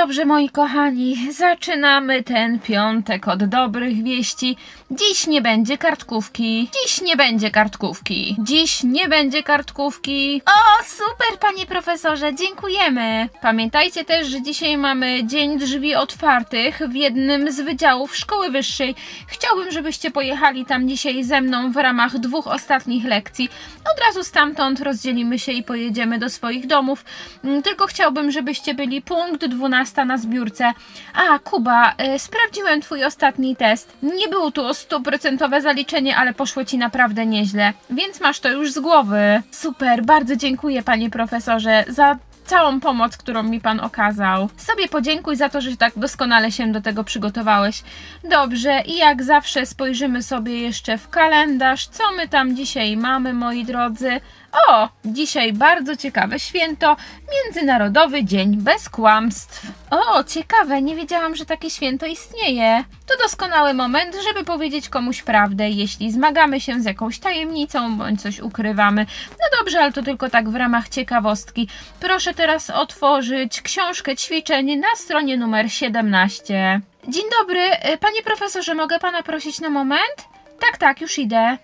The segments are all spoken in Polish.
dobrze, moi kochani, zaczynamy ten piątek od dobrych wieści. Dziś nie będzie kartkówki. Dziś nie będzie kartkówki. Dziś nie będzie kartkówki. O, super, panie profesorze, dziękujemy. Pamiętajcie też, że dzisiaj mamy Dzień Drzwi Otwartych w jednym z wydziałów szkoły wyższej. Chciałbym, żebyście pojechali tam dzisiaj ze mną w ramach dwóch ostatnich lekcji. Od razu stamtąd rozdzielimy się i pojedziemy do swoich domów. Mm, Tylko chciałbym, żebyście byli punkt 12 na zbiórce. A, Kuba, y, sprawdziłem twój ostatni test. Nie było tu o stuprocentowe zaliczenie, ale poszło ci naprawdę nieźle. Więc masz to już z głowy. Super, bardzo dziękuję panie profesorze za całą pomoc, którą mi pan okazał. Sobie podziękuj za to, że tak doskonale się do tego przygotowałeś. Dobrze, i jak zawsze spojrzymy sobie jeszcze w kalendarz, co my tam dzisiaj mamy, moi drodzy. O, dzisiaj bardzo ciekawe święto, Międzynarodowy Dzień Bez Kłamstw. O, ciekawe, nie wiedziałam, że takie święto istnieje. To doskonały moment, żeby powiedzieć komuś prawdę, jeśli zmagamy się z jakąś tajemnicą bądź coś ukrywamy. No dobrze, ale to tylko tak w ramach ciekawostki. Proszę teraz otworzyć książkę ćwiczeń na stronie numer 17. Dzień dobry, y, panie profesorze, mogę pana prosić na moment? Tak, tak, już idę.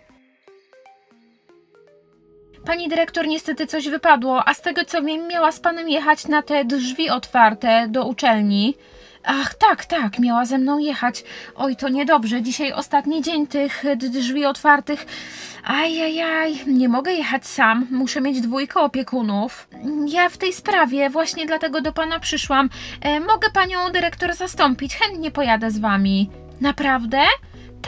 Pani dyrektor, niestety coś wypadło, a z tego co wiem, miała z panem jechać na te drzwi otwarte do uczelni. Ach, tak, tak, miała ze mną jechać. Oj, to niedobrze, dzisiaj ostatni dzień tych drzwi otwartych. Ajajaj, nie mogę jechać sam, muszę mieć dwójkę opiekunów. Ja w tej sprawie właśnie dlatego do pana przyszłam. E, mogę panią dyrektor zastąpić, chętnie pojadę z wami. Naprawdę?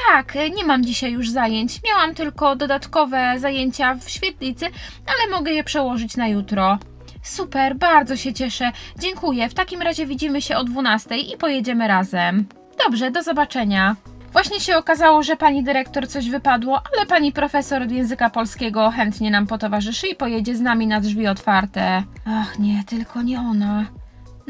Tak, e, nie mam dzisiaj już zajęć. Miałam tylko dodatkowe zajęcia w świetlicy, ale mogę je przełożyć na jutro. Super, bardzo się cieszę. Dziękuję. W takim razie widzimy się o 12 i pojedziemy razem. Dobrze, do zobaczenia. Właśnie się okazało, że pani dyrektor coś wypadło, ale pani profesor od języka polskiego chętnie nam potowarzyszy i pojedzie z nami na drzwi otwarte. Ach nie, tylko nie ona.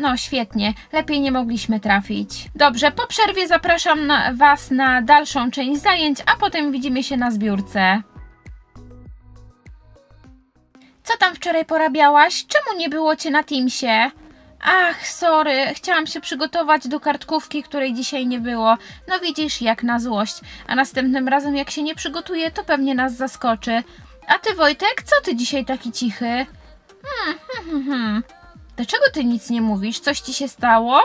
No świetnie, lepiej nie mogliśmy trafić. Dobrze, po przerwie zapraszam na Was na dalszą część zajęć, a potem widzimy się na zbiórce. Co tam wczoraj porabiałaś? Czemu nie było cię na Teamsie? Ach, sorry, chciałam się przygotować do kartkówki, której dzisiaj nie było. No widzisz, jak na złość. A następnym razem, jak się nie przygotuję, to pewnie nas zaskoczy. A ty, Wojtek, co ty dzisiaj taki cichy? Hmm, hmm, hmm, hmm. Dlaczego ty nic nie mówisz? Coś ci się stało?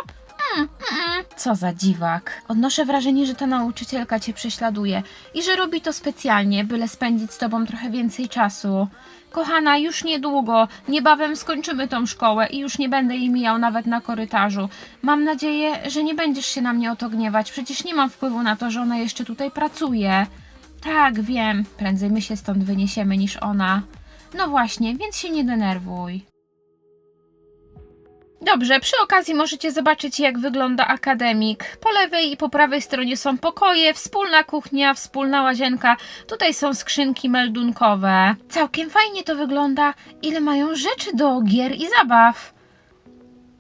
Mm, mm. Co za dziwak. Odnoszę wrażenie, że ta nauczycielka cię prześladuje i że robi to specjalnie, byle spędzić z tobą trochę więcej czasu. Kochana, już niedługo, niebawem skończymy tą szkołę i już nie będę jej mijał nawet na korytarzu. Mam nadzieję, że nie będziesz się na mnie o to gniewać, przecież nie mam wpływu na to, że ona jeszcze tutaj pracuje. Tak, wiem, prędzej my się stąd wyniesiemy niż ona. No właśnie, więc się nie denerwuj. Dobrze, przy okazji możecie zobaczyć, jak wygląda akademik. Po lewej i po prawej stronie są pokoje, wspólna kuchnia, wspólna łazienka. Tutaj są skrzynki meldunkowe. Całkiem fajnie to wygląda. Ile mają rzeczy do gier i zabaw.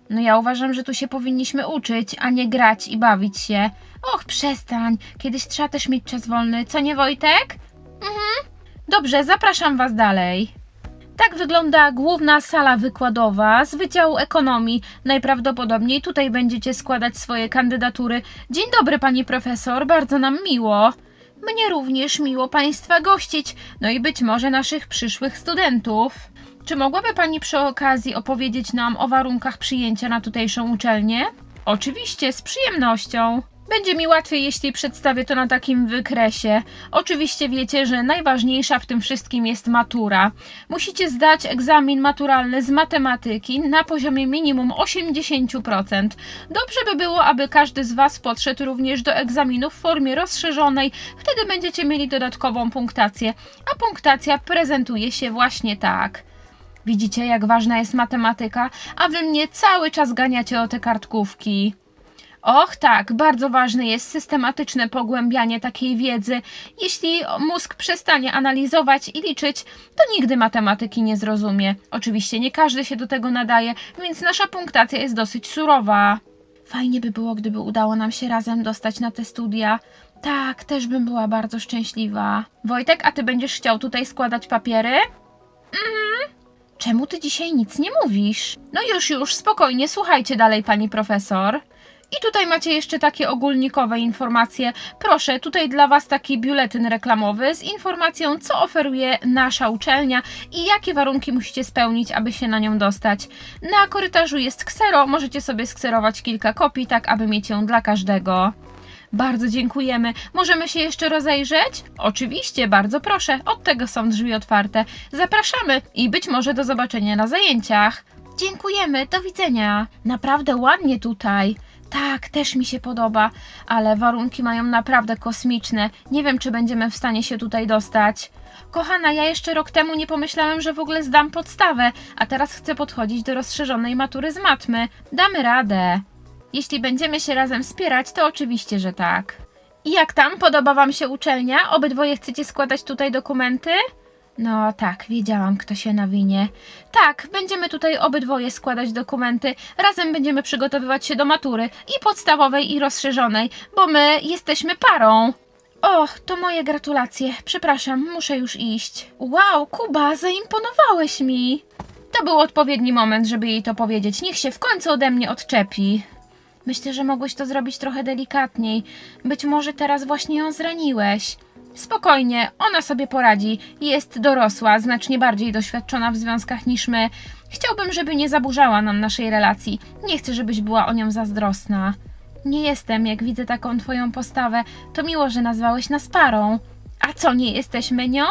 No ja uważam, że tu się powinniśmy uczyć, a nie grać i bawić się. Och, przestań. Kiedyś trzeba też mieć czas wolny, co nie Wojtek? Mhm. Dobrze, zapraszam was dalej. Tak wygląda główna sala wykładowa z Wydziału Ekonomii. Najprawdopodobniej tutaj będziecie składać swoje kandydatury. Dzień dobry, pani profesor, bardzo nam miło. Mnie również miło Państwa gościć, no i być może naszych przyszłych studentów. Czy mogłaby Pani przy okazji opowiedzieć nam o warunkach przyjęcia na tutejszą uczelnię? Oczywiście, z przyjemnością. Będzie mi łatwiej, jeśli przedstawię to na takim wykresie. Oczywiście wiecie, że najważniejsza w tym wszystkim jest matura. Musicie zdać egzamin maturalny z matematyki na poziomie minimum 80%. Dobrze by było, aby każdy z Was podszedł również do egzaminu w formie rozszerzonej, wtedy będziecie mieli dodatkową punktację, a punktacja prezentuje się właśnie tak. Widzicie, jak ważna jest matematyka, a wy mnie cały czas ganiacie o te kartkówki. Och tak, bardzo ważne jest systematyczne pogłębianie takiej wiedzy. Jeśli mózg przestanie analizować i liczyć, to nigdy matematyki nie zrozumie. Oczywiście nie każdy się do tego nadaje, więc nasza punktacja jest dosyć surowa. Fajnie by było, gdyby udało nam się razem dostać na te studia. Tak, też bym była bardzo szczęśliwa. Wojtek, a ty będziesz chciał tutaj składać papiery? Mhm. Czemu ty dzisiaj nic nie mówisz? No już, już, spokojnie, słuchajcie dalej, pani profesor. I tutaj macie jeszcze takie ogólnikowe informacje. Proszę, tutaj dla Was taki biuletyn reklamowy z informacją, co oferuje nasza uczelnia i jakie warunki musicie spełnić, aby się na nią dostać. Na korytarzu jest ksero, możecie sobie skserować kilka kopii, tak aby mieć ją dla każdego. Bardzo dziękujemy. Możemy się jeszcze rozejrzeć? Oczywiście, bardzo proszę. Od tego są drzwi otwarte. Zapraszamy i być może do zobaczenia na zajęciach. Dziękujemy, do widzenia. Naprawdę ładnie tutaj. Tak, też mi się podoba, ale warunki mają naprawdę kosmiczne. Nie wiem, czy będziemy w stanie się tutaj dostać. Kochana, ja jeszcze rok temu nie pomyślałem, że w ogóle zdam podstawę, a teraz chcę podchodzić do rozszerzonej matury z matmy. Damy radę. Jeśli będziemy się razem wspierać, to oczywiście, że tak. I jak tam? Podoba Wam się uczelnia? Obydwoje chcecie składać tutaj dokumenty? No tak, wiedziałam, kto się nawinie. Tak, będziemy tutaj obydwoje składać dokumenty. Razem będziemy przygotowywać się do matury i podstawowej, i rozszerzonej, bo my jesteśmy parą. O, to moje gratulacje. Przepraszam, muszę już iść. Wow, Kuba, zaimponowałeś mi. To był odpowiedni moment, żeby jej to powiedzieć. Niech się w końcu ode mnie odczepi. Myślę, że mogłeś to zrobić trochę delikatniej. Być może teraz właśnie ją zraniłeś. Spokojnie, ona sobie poradzi. Jest dorosła, znacznie bardziej doświadczona w związkach niż my. Chciałbym, żeby nie zaburzała nam naszej relacji. Nie chcę, żebyś była o nią zazdrosna. Nie jestem, jak widzę taką twoją postawę. To miło, że nazwałeś nas parą. A co, nie jesteśmy nią?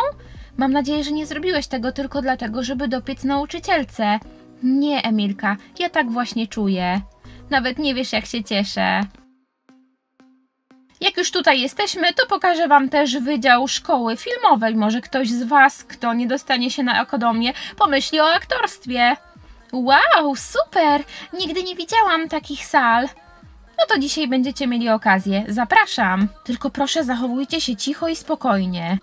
Mam nadzieję, że nie zrobiłeś tego tylko dlatego, żeby dopiec nauczycielce. Nie, Emilka, ja tak właśnie czuję. Nawet nie wiesz, jak się cieszę. Jak już tutaj jesteśmy, to pokażę Wam też Wydział Szkoły Filmowej. Może ktoś z Was, kto nie dostanie się na akademię, pomyśli o aktorstwie. Wow, super! Nigdy nie widziałam takich sal. No to dzisiaj będziecie mieli okazję. Zapraszam. Tylko proszę, zachowujcie się cicho i spokojnie.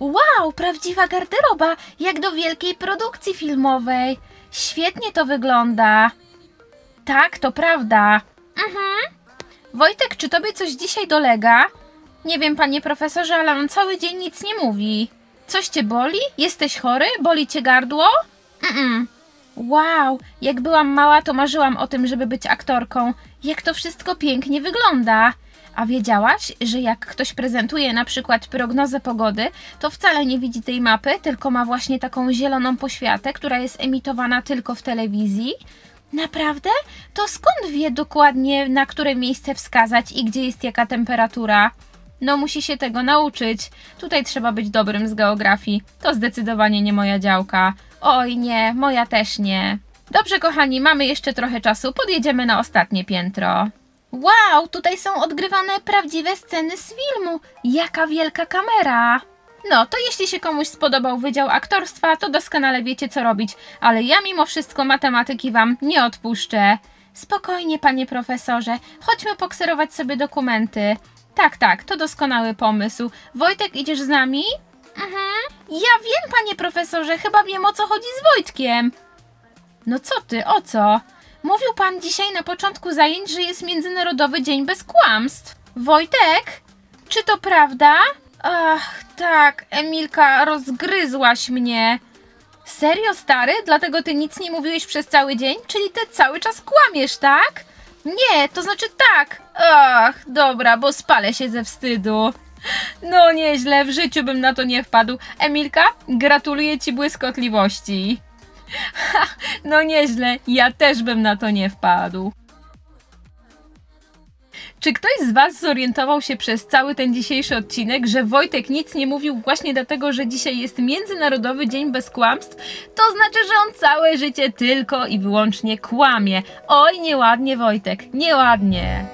Wow, prawdziwa garderoba, jak do wielkiej produkcji filmowej. Świetnie to wygląda. Tak, to prawda. Mhm. Wojtek, czy tobie coś dzisiaj dolega? Nie wiem, panie profesorze, ale on cały dzień nic nie mówi. Coś cię boli? Jesteś chory? Boli cię gardło? Mm. Wow, jak byłam mała, to marzyłam o tym, żeby być aktorką. Jak to wszystko pięknie wygląda. A wiedziałaś, że jak ktoś prezentuje na przykład prognozę pogody, to wcale nie widzi tej mapy, tylko ma właśnie taką zieloną poświatę, która jest emitowana tylko w telewizji? Naprawdę? To skąd wie dokładnie, na które miejsce wskazać i gdzie jest jaka temperatura? No, musi się tego nauczyć. Tutaj trzeba być dobrym z geografii. To zdecydowanie nie moja działka. Oj, nie, moja też nie. Dobrze, kochani, mamy jeszcze trochę czasu. Podjedziemy na ostatnie piętro. Wow, tutaj są odgrywane prawdziwe sceny z filmu. Jaka wielka kamera! No, to jeśli się komuś spodobał Wydział Aktorstwa, to doskonale wiecie co robić, ale ja mimo wszystko matematyki wam nie odpuszczę. Spokojnie, panie profesorze, chodźmy pokserować sobie dokumenty. Tak, tak, to doskonały pomysł. Wojtek, idziesz z nami? Mhm. Ja wiem, panie profesorze, chyba wiem o co chodzi z Wojtkiem. No co ty, o co? Mówił pan dzisiaj na początku zajęć, że jest Międzynarodowy Dzień Bez Kłamstw. Wojtek, czy to prawda? Ach, tak, Emilka, rozgryzłaś mnie. Serio, stary? Dlatego ty nic nie mówiłeś przez cały dzień? Czyli ty cały czas kłamiesz, tak? Nie, to znaczy tak. Ach, dobra, bo spalę się ze wstydu. No nieźle, w życiu bym na to nie wpadł. Emilka, gratuluję ci błyskotliwości. Ha, no nieźle, ja też bym na to nie wpadł. Czy ktoś z Was zorientował się przez cały ten dzisiejszy odcinek, że Wojtek nic nie mówił właśnie dlatego, że dzisiaj jest Międzynarodowy Dzień Bez Kłamstw? To znaczy, że on całe życie tylko i wyłącznie kłamie. Oj, nieładnie Wojtek, nieładnie.